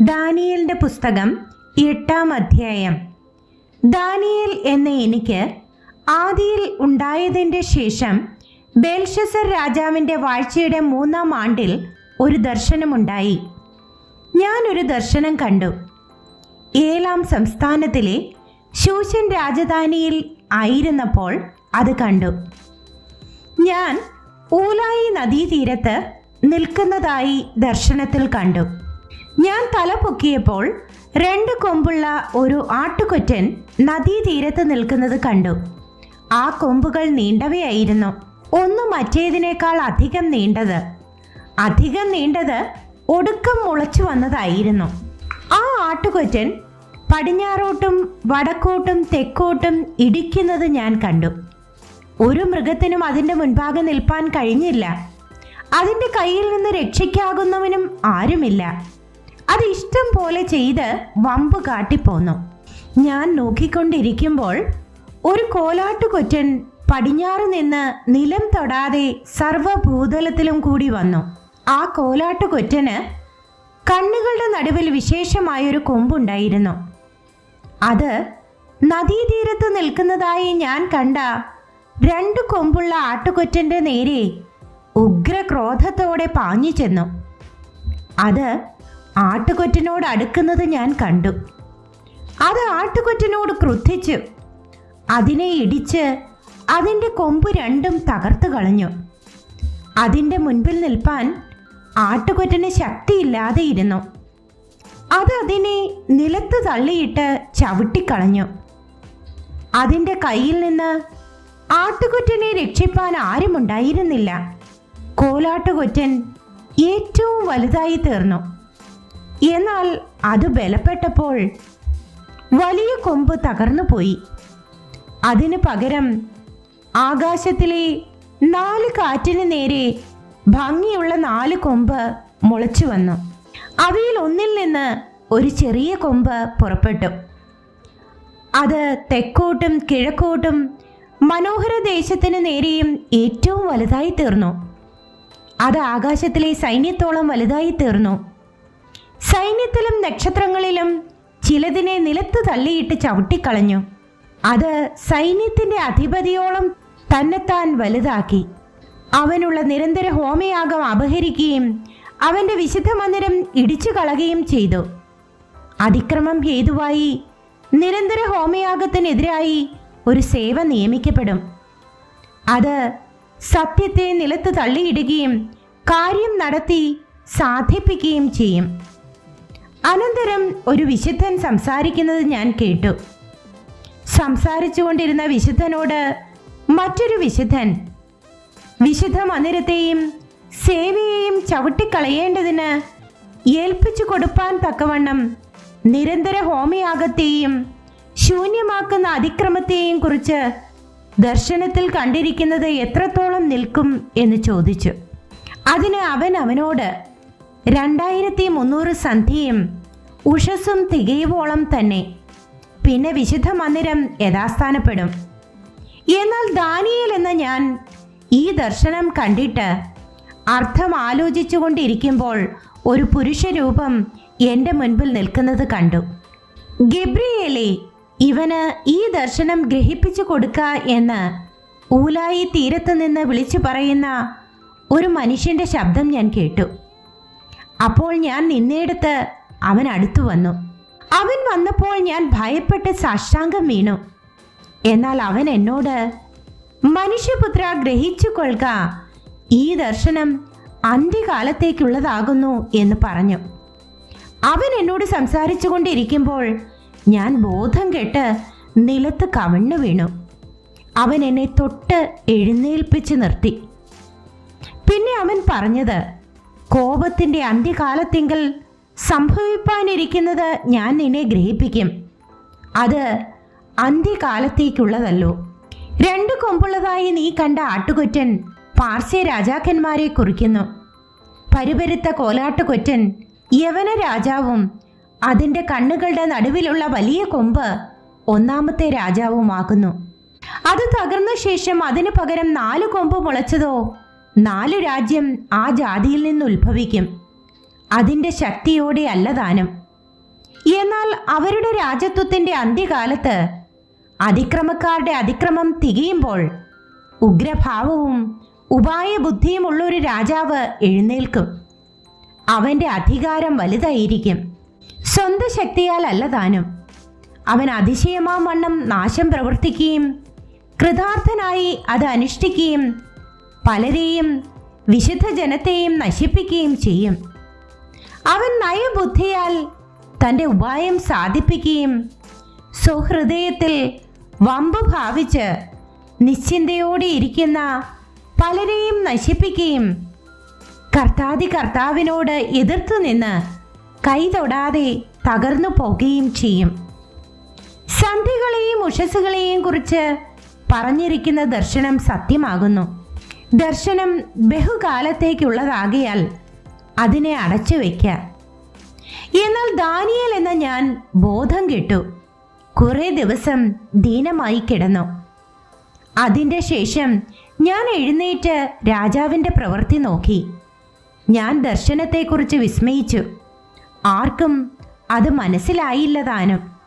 ദാനിയലിന്റെ പുസ്തകം എട്ടാം അധ്യായം. ദാനിയൽ എന്ന എനിക്ക് ആദിയിൽ ഉണ്ടായതിന്റെ ശേഷം ബേൽഷസർ രാജാവിന്റെ വാഴ്ചയുടെ മൂന്നാം ആണ്ടിൽ ഒരു ദർശനമുണ്ടായി. ഞാനൊരു ദർശനം കണ്ടു. ഏലാം സംസ്ഥാനത്തിലെ ശൂശൻ രാജധാനിയിൽ ആയിരുന്നപ്പോൾ അത് കണ്ടു. ഞാൻ ഊലായി നദീതീരത്ത് നിൽക്കുന്നതായി ദർശനത്തിൽ കണ്ടു. ഞാൻ തല പൊക്കിയപ്പോൾ രണ്ട് കൊമ്പുള്ള ഒരു ആട്ടുകൊറ്റൻ നദീതീരത്ത് നിൽക്കുന്നത് കണ്ടു. ആ കൊമ്പുകൾ നീണ്ടവയായിരുന്നു. ഒന്ന് മറ്റേതിനേക്കാൾ അധികം നീണ്ടത്. അധികം നീണ്ടത് ഒടുക്കം മുളച്ചു വന്നതായിരുന്നു. ആ ആട്ടുകൊറ്റൻ പടിഞ്ഞാറോട്ടും വടക്കോട്ടും തെക്കോട്ടും ഇടിക്കുന്നത് ഞാൻ കണ്ടു. ഒരു മൃഗത്തിനും അതിന്റെ മുൻപാകെ നിൽപ്പാൻ കഴിഞ്ഞില്ല. അതിന്റെ കയ്യിൽ നിന്ന് രക്ഷിക്കാകുന്നവനും ആരുമില്ല. അത് ഇഷ്ടം പോലെ ചെയ്ത് വമ്പ് കാട്ടിപ്പോന്നു. ഞാൻ നോക്കിക്കൊണ്ടിരിക്കുമ്പോൾ ഒരു കോലാട്ടുകൊറ്റൻ പടിഞ്ഞാറ് നിന്ന് നിലം തൊടാതെ സർവഭൂതലത്തിലും കൂടി വന്നു. ആ കോലാട്ടുകൊറ്റന് കണ്ണുകളുടെ നടുവിൽ വിശേഷമായൊരു കൊമ്പുണ്ടായിരുന്നു. അത് നദീതീരത്ത് നിൽക്കുന്നതായി ഞാൻ കണ്ട രണ്ട് കൊമ്പുള്ള ആട്ടുകൊറ്റന്റെ നേരെ ഉഗ്രക്രോധത്തോടെ പാഞ്ഞു ചെന്നു അത് ആട്ടുകൊറ്റനോട് അടുക്കുന്നത് ഞാൻ കണ്ടു. അത് ആട്ടുകൊറ്റനോട് ക്രുദ്ധിച്ചു. അതിനെ ഇടിച്ച് അതിന്റെ കൊമ്പ് രണ്ടും തകർത്തു കളഞ്ഞു. അതിന്റെ മുൻപിൽ നിൽപ്പാൻ ആട്ടുകൊറ്റന് ശക്തിയില്ലാതെ ഇരുന്നു. അത് അതിനെ നിലത്ത് തള്ളിയിട്ട് ചവിട്ടിക്കളഞ്ഞു അതിന്റെ കയ്യിൽ നിന്ന് ആട്ടുകൊറ്റനെ രക്ഷിപ്പാൻ ആരുമുണ്ടായിരുന്നില്ല. കോലാട്ടുകൊറ്റൻ ഏറ്റവും വലുതായി തീർന്നു. എന്നാൽ അത് ബലപ്പെട്ടപ്പോൾ വലിയ കൊമ്പ് തകർന്നു പോയി. അതിനു പകരം ആകാശത്തിലെ നാല് കാറ്റിന് നേരെ ഭംഗിയുള്ള നാല് കൊമ്പ് മുളച്ചു വന്നു. അവയിൽ ഒന്നിൽ നിന്ന് ഒരു ചെറിയ കൊമ്പ് പുറപ്പെട്ടു. അത് തെക്കോട്ടും കിഴക്കോട്ടും മനോഹര ദേശത്തിന് നേരെയും ഏറ്റവും വലുതായി തീർന്നു. അത് ആകാശത്തിലെ സൈന്യത്തോളം വലുതായി തീർന്നു. സൈന്യത്തിലും നക്ഷത്രങ്ങളിലും ചിലതിനെ നിലത്ത് തള്ളിയിട്ട് ചവിട്ടിക്കളഞ്ഞു. അത് സൈന്യത്തിന്റെ അധിപതിയോളം തന്നെത്താൻ വലുതാക്കി. അവനുള്ള നിരന്തര ഹോമയാഗം അപഹരിക്കുകയും അവന്റെ വിശുദ്ധ മന്ദിരം ഇടിച്ചു കളയുകയും ചെയ്തു. അതിക്രമം ഹേതുവായി നിരന്തര ഹോമയാഗത്തിനെതിരായി ഒരു സേവ നിയമിക്കപ്പെടും. അത് സത്യത്തെ നിലത്ത് തള്ളിയിടുകയും കാര്യം നടത്തി സാധിപ്പിക്കുകയും ചെയ്യും. അനന്തരം ഒരു വിശുദ്ധൻ സംസാരിക്കുന്നത് ഞാൻ കേട്ടു. സംസാരിച്ചുകൊണ്ടിരുന്ന വിശുദ്ധനോട് മറ്റൊരു വിശുദ്ധൻ വിശുദ്ധ മന്ദിരത്തെയും സേവയെയും ചവിട്ടിക്കളയേണ്ടതിന് ഏൽപ്പിച്ചു കൊടുപ്പാൻ തക്കവണ്ണം നിരന്തര ഹോമയാഗത്തെയും ശൂന്യമാക്കുന്ന അതിക്രമത്തെയും കുറിച്ച് ദർശനത്തിൽ കണ്ടിരിക്കുന്നത് എത്രത്തോളം നിൽക്കും എന്ന് ചോദിച്ചു. അതിന് അവൻ അവനോട് രണ്ടായിരത്തി മുന്നൂറ് സന്ധ്യയും ഉഷസ്സും തികയുവോളം തന്നെ. പിന്നെ വിശുദ്ധ മന്ദിരം യഥാസ്ഥാനപ്പെടും. എന്നാൽ ദാനിയേൽ എന്ന ഞാൻ ഈ ദർശനം കണ്ടിട്ട് അർത്ഥം ആലോചിച്ചുകൊണ്ടിരിക്കുമ്പോൾ ഒരു പുരുഷരൂപം എന്റെ മുൻപിൽ നിൽക്കുന്നത് കണ്ടു. ഗബ്രിയേലെ ഇവന് ഈ ദർശനം ഗ്രഹിപ്പിച്ചു കൊടുക്ക എന്ന് ഊലായി തീരത്ത് നിന്ന് വിളിച്ചു പറയുന്ന ഒരു മനുഷ്യന്റെ ശബ്ദം ഞാൻ കേട്ടു. അപ്പോൾ ഞാൻ നിന്നേടത്ത് അവൻ അടുത്തു വന്നു. അവൻ വന്നപ്പോൾ ഞാൻ ഭയപ്പെട്ട് സാഷ്ടാംഗം വീണു. എന്നാൽ അവൻ എന്നോട് മനുഷ്യപുത്ര ഗ്രഹിച്ചു കൊള്ളുക ഈ ദർശനം അന്ത്യകാലത്തേക്കുള്ളതാകുന്നു എന്ന് പറഞ്ഞു. അവൻ എന്നോട് സംസാരിച്ചു കൊണ്ടിരിക്കുമ്പോൾ ഞാൻ ബോധം കെട്ട് നിലത്ത് കവിണ്ണു വീണു. അവൻ എന്നെ തൊട്ട് എഴുന്നേൽപ്പിച്ച് നിർത്തി. പിന്നെ അവൻ പറഞ്ഞത് കോപത്തിന്റെ അന്ത്യകാലത്തിങ്കൽ സംഭവിപ്പാനിരിക്കുന്നത് ഞാൻ നിന്നെ ഗ്രഹിപ്പിക്കും. അത് അന്ത്യകാലത്തേക്കുള്ളതല്ലോ. രണ്ടു കൊമ്പുള്ളതായി നീ കണ്ട ആട്ടുകൊറ്റൻ പാർശ്യ രാജാക്കന്മാരെ കുറിക്കുന്നു. പരുപരുത്ത കോലാട്ടുകൊറ്റൻ യവന രാജാവും അതിന്റെ കണ്ണുകളുടെ നടുവിലുള്ള വലിയ കൊമ്പ് ഒന്നാമത്തെ രാജാവുമാകുന്നു അത് തകർന്ന ശേഷം അതിനു പകരം നാല് കൊമ്പ് മുളച്ചതോ നാല് രാജ്യം ആ ജാതിയിൽ നിന്ന് ഉത്ഭവിക്കും. അതിന്റെ ശക്തിയോടെ അല്ല ദാനം എന്നാൽ അവരുടെ രാജത്വത്തിന്റെ അന്ത്യകാലത്ത് അതിക്രമക്കാരുടെ അതിക്രമം തികയുമ്പോൾ ഉഗ്രഭാവവും ഉപായബുദ്ധിയുമുള്ള ഒരു രാജാവ് എഴുന്നേൽക്കും. അവന്റെ അധികാരം വലുതായിരിക്കും. സ്വന്തം ശക്തിയാൽ അല്ല താനും. അവൻ അതിശയമാം വണ്ണം നാശം പ്രവർത്തിക്കുകയും കൃതാർത്ഥനായി അത് അനുഷ്ഠിക്കുകയും പലരെയും വിശുദ്ധ ജനത്തെയും നശിപ്പിക്കുകയും ചെയ്യും. അവൻ നയബുദ്ധിയാൽ തന്റെ ഉപായം സാധിപ്പിക്കുകയും സുഹൃദയത്തിൽ വമ്പ് ഭാവിച്ച് നിശ്ചിന്തയോടെ ഇരിക്കുന്ന പലരെയും നശിപ്പിക്കുകയും കർത്താതി കർത്താവിനോട് എതിർത്തു നിന്ന് കൈ തൊടാതെ തകർന്നു പോകുകയും ചെയ്യും. സന്ധികളെയും ഉഷസ്സുകളെയും കുറിച്ച് പറഞ്ഞിരിക്കുന്ന ദർശനം സത്യമാകുന്നു. ദർശനം ബഹുകാലത്തേക്കുള്ളതാകിയാൽ അതിനെ അടച്ചു വയ്ക്കാം എന്നാൽ ദാനിയൽ എന്ന ഞാൻ ബോധം കിട്ടു. കുറെ ദിവസം ദീനമായി കിടന്നു. അതിന്റെ ശേഷം ഞാൻ എഴുന്നേറ്റ് രാജാവിന്റെ പ്രവൃത്തി നോക്കി. ഞാൻ ദർശനത്തെക്കുറിച്ച് വിസ്മയിച്ചു. ആർക്കും അത് മനസ്സിലായില്ല താനും.